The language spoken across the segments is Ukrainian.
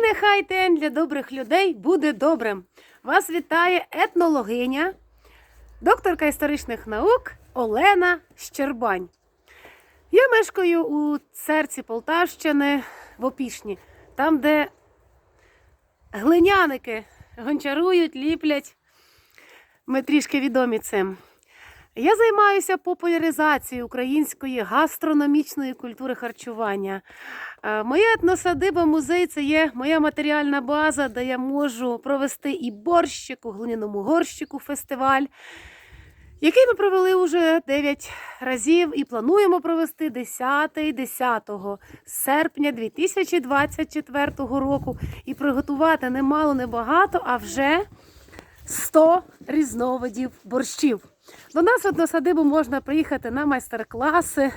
Нехай день для добрих людей буде добрим. Вас вітає етнологиня, докторка історичних наук Олена Щербань. Я мешкаю у серці Полтавщини в Опішні, там, де глиняники гончарують, ліплять. Ми трішки відомі цим. Я займаюся популяризацією української гастрономічної культури харчування. Е, Моя етносадиба музей це є моя матеріальна база, де я можу провести і борщик у глиняному горщику фестиваль, який ми провели уже 9 разів і плануємо провести 10-10 серпня 2024 року і приготувати немало небагато, а вже 100 різновидів борщів. До нас в односадибу можна приїхати на майстер-класи.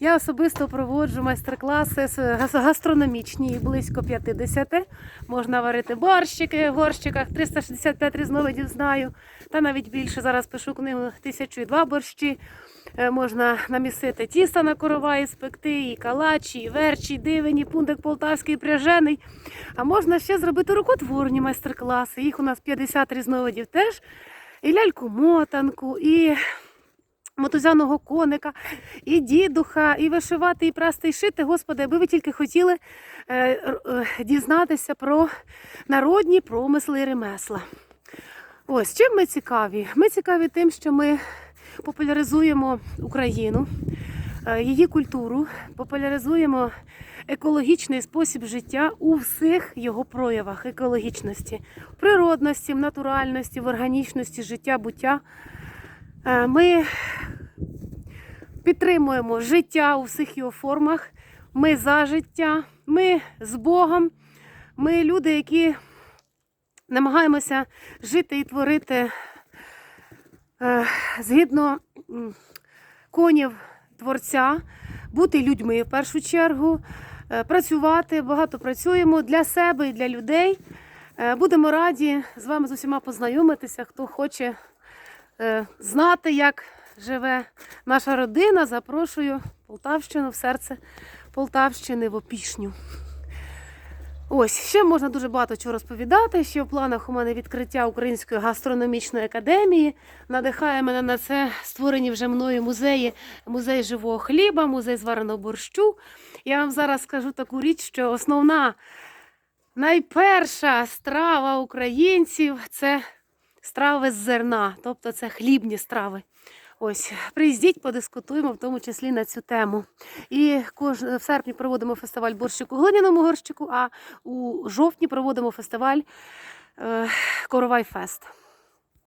Я особисто проводжу майстер-класи гастрономічні, близько 50. Можна варити борщики в горщиках, 365 різновидів знаю. Та навіть більше зараз пишу книгу «Тисячу і два борщі. Е, Можна намісити тіста на корова і спекти, і калачі, і верчі, і дивені, пундик полтавський, пряжений. А можна ще зробити рукотворні майстер-класи. Їх у нас 50 різновидів теж. І ляльку-мотанку, і мотузяного коника, і дідуха, і вишивати, і прасти, і шити. Господи, аби ви тільки хотіли е, е, дізнатися про народні промисли і ремесла. Ось чим ми цікаві? Ми цікаві тим, що ми популяризуємо Україну, е, її культуру, популяризуємо екологічний спосіб життя у всіх його проявах екологічності, природності, в натуральності, в органічності життя, буття. Е, Ми підтримуємо життя у всіх його формах. Ми за життя, ми з Богом. Ми люди, які намагаємося жити і творити е, згідно конів творця, бути людьми в першу чергу, працювати, багато працюємо для себе і для людей. Е, Будемо раді з вами з усіма познайомитися, хто хоче е, знати, як живе наша родина. Запрошую Полтавщину в серце Полтавщини в Опішню. Ось ще можна дуже багато чого розповідати. Ще в планах у мене відкриття Української гастрономічної академії. Надихає мене на це створені вже мною музеї, музей живого хліба, музей звареного борщу. Я вам зараз скажу таку річ, що основна найперша страва українців це страви з зерна, тобто це хлібні страви. Ось, приїздіть, подискутуємо, в тому числі на цю тему. І кож... в серпні проводимо фестиваль борщику глиняному горщику, а у жовтні проводимо фестиваль е... Коровай Фест.